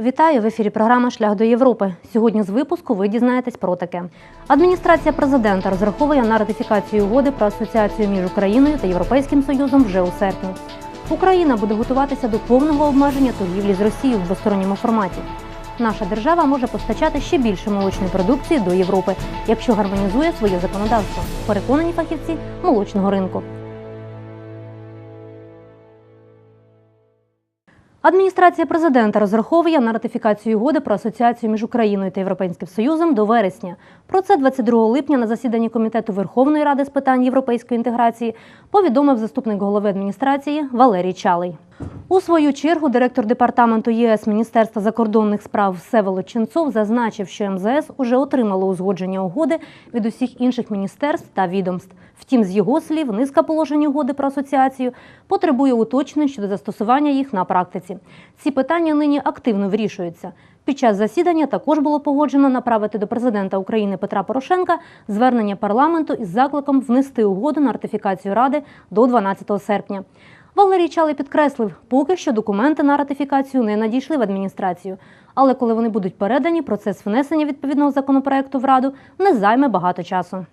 Вітаю в ефірі. Програма Шлях до Європи. Сьогодні з випуску ви дізнаєтесь про таке. Адміністрація президента розраховує на ратифікацію угоди про асоціацію між Україною та Європейським Союзом вже у серпні. Україна буде готуватися до повного обмеження торгівлі з Росією в двосторонньому форматі. Наша держава може постачати ще більше молочної продукції до Європи, якщо гармонізує своє законодавство. Переконані фахівці молочного ринку. Адміністрація президента розраховує на ратифікацію угоди про асоціацію між Україною та Європейським Союзом до вересня. Про це 22 липня на засіданні комітету Верховної Ради з питань європейської інтеграції повідомив заступник голови адміністрації Валерій Чалий. У свою чергу директор департаменту ЄС Міністерства закордонних справ Всеволод Ченцов зазначив, що МЗС уже отримало узгодження угоди від усіх інших міністерств та відомств. Втім, з його слів, низка положень угоди про асоціацію потребує уточнень щодо застосування їх на практиці. Ці питання нині активно вирішуються. Під час засідання також було погоджено направити до президента України Петра Порошенка звернення парламенту із закликом внести угоду на ратифікацію Ради до 12 серпня. Валерій Чалий підкреслив, поки що документи на ратифікацію не надійшли в адміністрацію. Але коли вони будуть передані, процес внесення відповідного законопроекту в Раду не займе багато часу.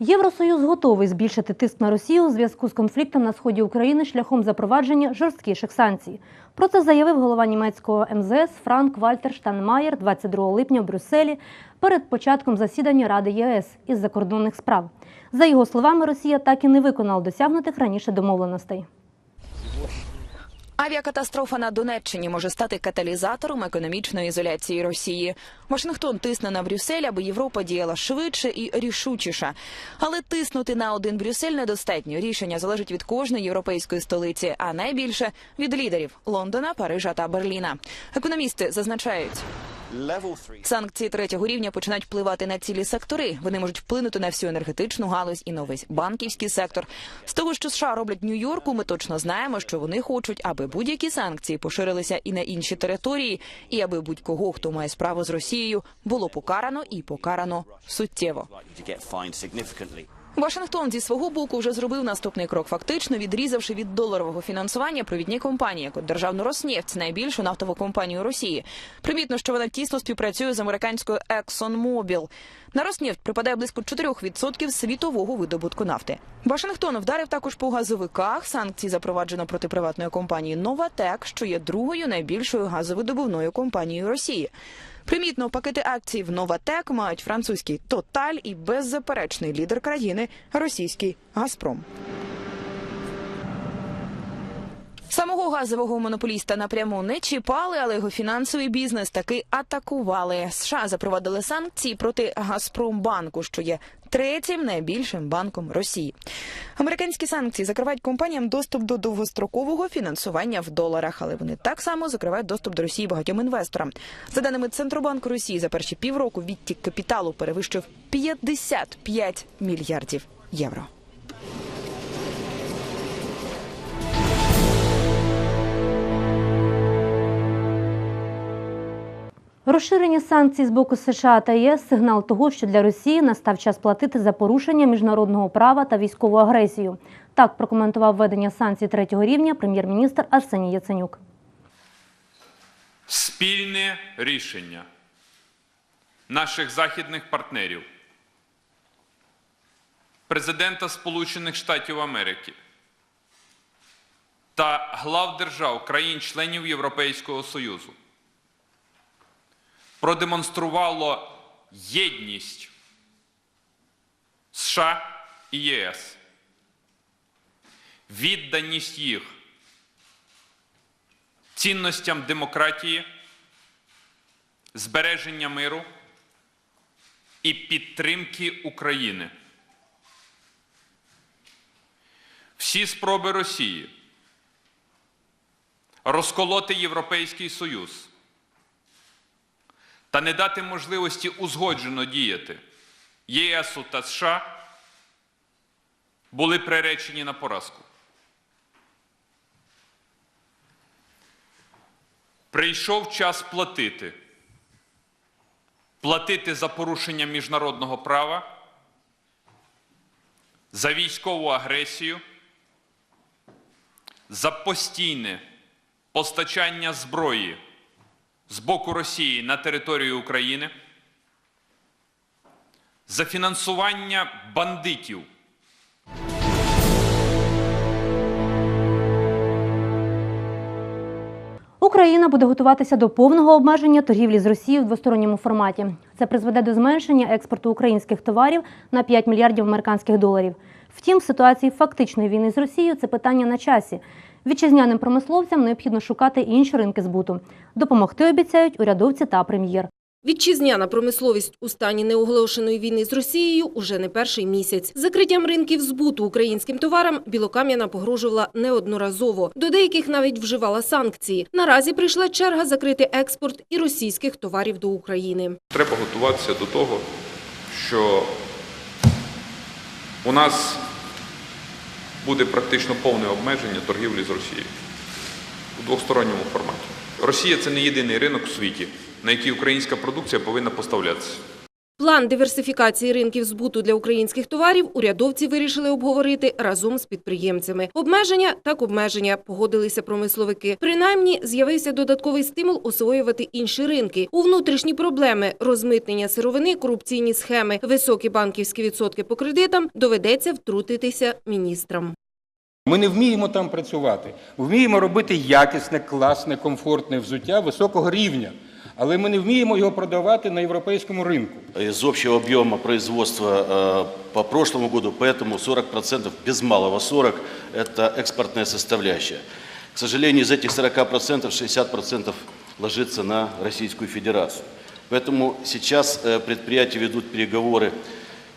Євросоюз готовий збільшити тиск на Росію у зв'язку з конфліктом на сході України шляхом запровадження жорсткіших санкцій. Про це заявив голова німецького МЗС Франк Вальтер Штанмаєр 22 липня в Брюсселі перед початком засідання Ради ЄС із закордонних справ. За його словами, Росія так і не виконала досягнутих раніше домовленостей. Авіакатастрофа на Донеччині може стати каталізатором економічної ізоляції Росії. Вашингтон тисне на Брюссель, аби Європа діяла швидше і рішучіше. Але тиснути на один Брюссель недостатньо. Рішення залежить від кожної європейської столиці, а найбільше від лідерів Лондона, Парижа та Берліна. Економісти зазначають. Санкції третього рівня починають впливати на цілі сектори. Вони можуть вплинути на всю енергетичну галузь і на весь банківський сектор. З того, що США роблять Нью-Йорку, ми точно знаємо, що вони хочуть, аби будь-які санкції поширилися і на інші території, і аби будь-кого, хто має справу з Росією, було покарано і покарано суттєво. Вашингтон зі свого боку вже зробив наступний крок, фактично відрізавши від доларового фінансування провідні компанії, як державну Роснефть, найбільшу нафтову компанію Росії. Примітно, що вона тісно співпрацює з американською ExxonMobil. На Роснефть припадає близько 4% світового видобутку нафти. Вашингтон вдарив також по газовиках. Санкції запроваджено проти приватної компанії Новатек, що є другою найбільшою газовидобувною компанією Росії. Примітно, пакети акцій в Новатек мають французький Тоталь і беззаперечний лідер країни російський Газпром. Самого газового монополіста напряму не чіпали, але його фінансовий бізнес таки атакували. США запровадили санкції проти Газпромбанку, що є третім найбільшим банком Росії. Американські санкції закривають компаніям доступ до довгострокового фінансування в доларах, але вони так само закривають доступ до Росії багатьом інвесторам. За даними Центробанку Росії, за перші півроку відтік капіталу перевищив 55 мільярдів євро. Розширення санкцій з боку США та ЄС сигнал того, що для Росії настав час платити за порушення міжнародного права та військову агресію. Так прокоментував введення санкцій третього рівня прем'єр-міністр Арсеній Яценюк. спільне рішення наших західних партнерів, президента Сполучених Штатів Америки та глав держав країн-членів Європейського Союзу продемонструвало єдність США і ЄС, відданість їх цінностям демократії, збереження миру і підтримки України. Всі спроби Росії розколоти Європейський Союз та не дати можливості узгоджено діяти ЄСу та США були приречені на поразку. Прийшов час платити. Платити за порушення міжнародного права, за військову агресію за постійне постачання зброї з боку Росії на територію України, за фінансування бандитів. Україна буде готуватися до повного обмеження торгівлі з Росією в двосторонньому форматі. Це призведе до зменшення експорту українських товарів на 5 мільярдів американських доларів. Втім, в ситуації фактичної війни з Росією це питання на часі. Вітчизняним промисловцям необхідно шукати інші ринки збуту. Допомогти обіцяють урядовці та прем'єр. Вітчизняна промисловість у стані неоголошеної війни з Росією уже не перший місяць. Закриттям ринків збуту українським товарам Білокам'яна погрожувала неодноразово. До деяких навіть вживала санкції. Наразі прийшла черга закрити експорт і російських товарів до України. Треба готуватися до того, що у нас буде практично повне обмеження торгівлі з Росією у двосторонньому форматі. Росія це не єдиний ринок у світі, на який українська продукція повинна поставлятися. План диверсифікації ринків збуту для українських товарів урядовці вирішили обговорити разом з підприємцями. Обмеження так обмеження, погодилися промисловики. Принаймні з'явився додатковий стимул освоювати інші ринки. У внутрішні проблеми розмитнення сировини, корупційні схеми, високі банківські відсотки по кредитам доведеться втрутитися міністрам. Ми не вміємо там працювати. Вміємо робити якісне, класне, комфортне взуття високого рівня, але ми не вміємо його продавати на європейському ринку. Из общего объема производства э, по прошлому году, поэтому 40%, без малого 40%, это экспортная составляющая. К сожалению, из этих 40% 60% ложится на Российскую Федерацию. Поэтому сейчас э, предприятия ведут переговоры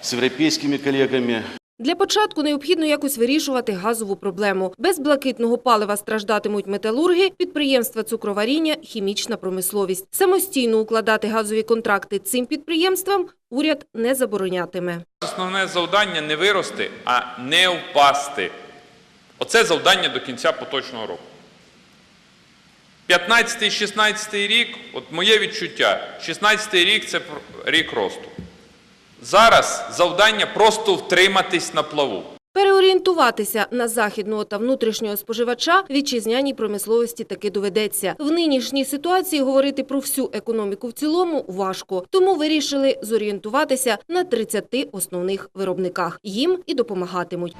с европейскими коллегами, Для початку необхідно якось вирішувати газову проблему. Без блакитного палива страждатимуть металурги, підприємства цукроваріння, хімічна промисловість. Самостійно укладати газові контракти цим підприємствам уряд не заборонятиме. Основне завдання не вирости, а не впасти. Оце завдання до кінця поточного року. 15-16 рік, от моє відчуття, 16 рік це рік росту. Зараз завдання просто втриматись на плаву. Переорієнтуватися на західного та внутрішнього споживача вітчизняній промисловості таки доведеться. В нинішній ситуації говорити про всю економіку в цілому важко. Тому вирішили зорієнтуватися на 30 основних виробниках. Їм і допомагатимуть.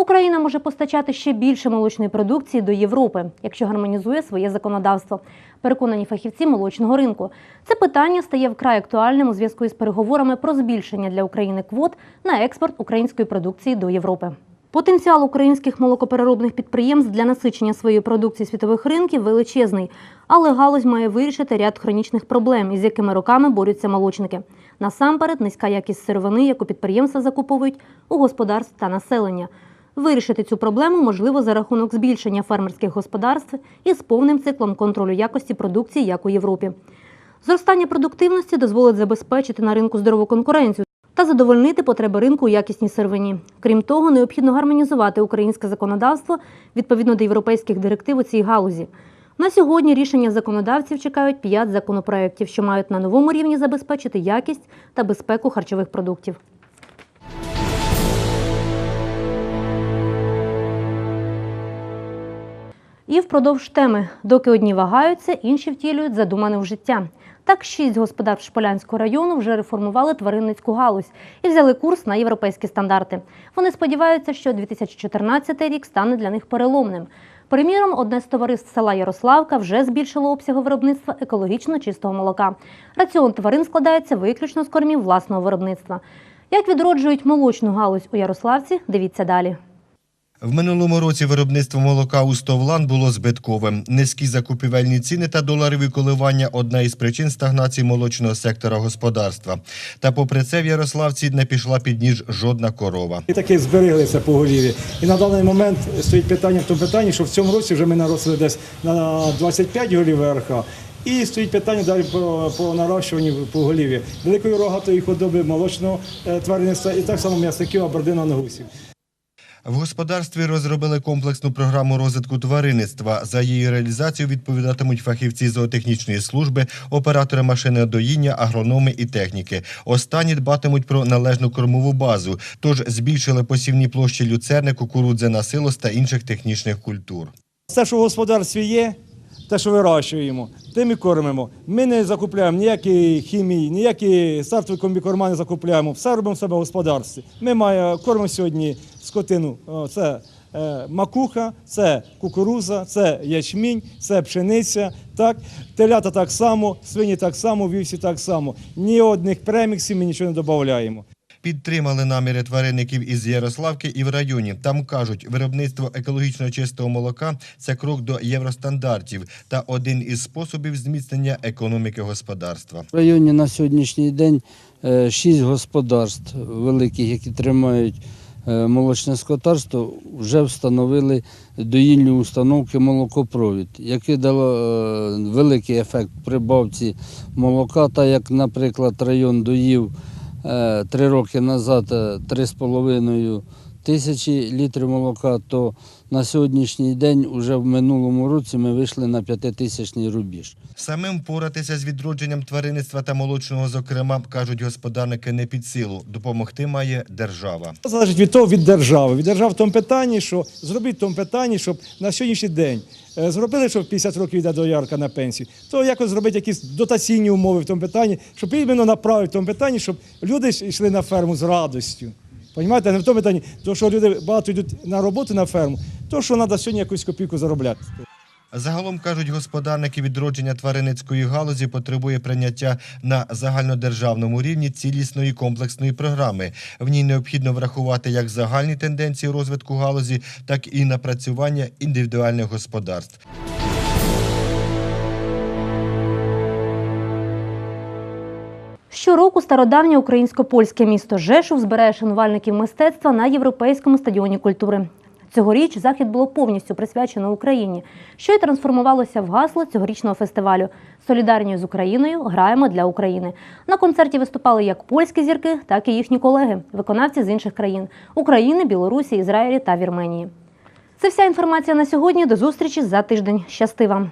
Україна може постачати ще більше молочної продукції до Європи, якщо гармонізує своє законодавство. Переконані фахівці молочного ринку. Це питання стає вкрай актуальним у зв'язку із переговорами про збільшення для України квот на експорт української продукції до Європи. Потенціал українських молокопереробних підприємств для насичення своєї продукції світових ринків величезний, але галузь має вирішити ряд хронічних проблем, із якими роками борються молочники. Насамперед, низька якість сировини, яку підприємства закуповують у господарств та населення. Вирішити цю проблему можливо за рахунок збільшення фермерських господарств із повним циклом контролю якості продукції, як у Європі. Зростання продуктивності дозволить забезпечити на ринку здорову конкуренцію та задовольнити потреби ринку у якісній сировині. Крім того, необхідно гармонізувати українське законодавство відповідно до європейських директив у цій галузі. На сьогодні рішення законодавців чекають п'ять законопроєктів, що мають на новому рівні забезпечити якість та безпеку харчових продуктів. І впродовж теми, доки одні вагаються, інші втілюють задумане в життя. Так, шість господарств Шполянського району вже реформували тваринницьку галузь і взяли курс на європейські стандарти. Вони сподіваються, що 2014 рік стане для них переломним. Приміром, одне з товариств села Ярославка вже збільшило обсяги виробництва екологічно чистого молока. Раціон тварин складається виключно з кормів власного виробництва. Як відроджують молочну галузь у Ярославці, дивіться далі. В минулому році виробництво молока у Стовлан було збитковим. Низькі закупівельні ціни та доларові коливання – одна із причин стагнації молочного сектора господарства. Та попри це в Ярославці не пішла під ніж жодна корова. І таки збереглися по голіві. І на даний момент стоїть питання в тому питанні, що в цьому році вже ми наросли десь на 25 голів РХ. І стоїть питання далі по, по нарощуванню по голіві великої рогатої худоби молочного е, тваринництва і так само м'ясників абердина на гусів. В господарстві розробили комплексну програму розвитку тваринництва. За її реалізацію відповідатимуть фахівці зоотехнічної служби, оператори машинодоїння, агрономи і техніки. Останні дбатимуть про належну кормову базу, тож збільшили посівні площі люцерни, кукурудзи на силос та інших технічних культур. Все, що в господарстві є, те, що вирощуємо, тим і кормимо. Ми не закупляємо ніякі хімії, ніякі стартові комбікорма не закупляємо. Все робимо в себе в господарстві. Ми маємо, кормимо сьогодні скотину. Це е, макуха, це кукуруза, це ячмінь, це пшениця. Так? Телята так само, свині так само, вівсі так само. Ні одних преміксів ми нічого не додаємо. Підтримали наміри тваринників із Ярославки і в районі. Там кажуть, виробництво екологічно чистого молока це крок до євростандартів та один із способів зміцнення економіки господарства. В районі на сьогоднішній день е, шість господарств великих, які тримають е, молочне скотарство, вже встановили доїльні установки молокопровід, яке дало е, великий ефект при бавці молока, та як, наприклад, район доїв три роки назад е, 3,5 тисячі літрів молока, то на сьогоднішній день, уже в минулому році, ми вийшли на п'ятитисячний рубіж. Самим поратися з відродженням тваринництва та молочного, зокрема, кажуть господарники, не під силу. Допомогти має держава. Залежить від того, від держави. Від держави в тому питанні, що зробіть в тому питанні, щоб на сьогоднішній день е, зробили, що в 50 років йде до ярка на пенсію, то якось зробити якісь дотаційні умови в тому питанні, щоб іменно направити в тому питанні, щоб люди йшли на ферму з радістю. Понімаєте, не в тому питанні, то що люди багато йдуть на роботу на ферму, то що треба сьогодні якусь копійку заробляти. Загалом кажуть господарники, відродження тваринницької галузі потребує прийняття на загальнодержавному рівні цілісної комплексної програми. В ній необхідно врахувати як загальні тенденції розвитку галузі, так і напрацювання індивідуальних господарств. Щороку стародавнє українсько-польське місто Жешув збирає шанувальників мистецтва на європейському стадіоні культури. Цьогоріч захід було повністю присвячено Україні, що й трансформувалося в гасло цьогорічного фестивалю Солідарні з Україною граємо для України. На концерті виступали як польські зірки, так і їхні колеги, виконавці з інших країн України, Білорусі, Ізраїлі та Вірменії. Це вся інформація на сьогодні. До зустрічі за тиждень. Щасти вам!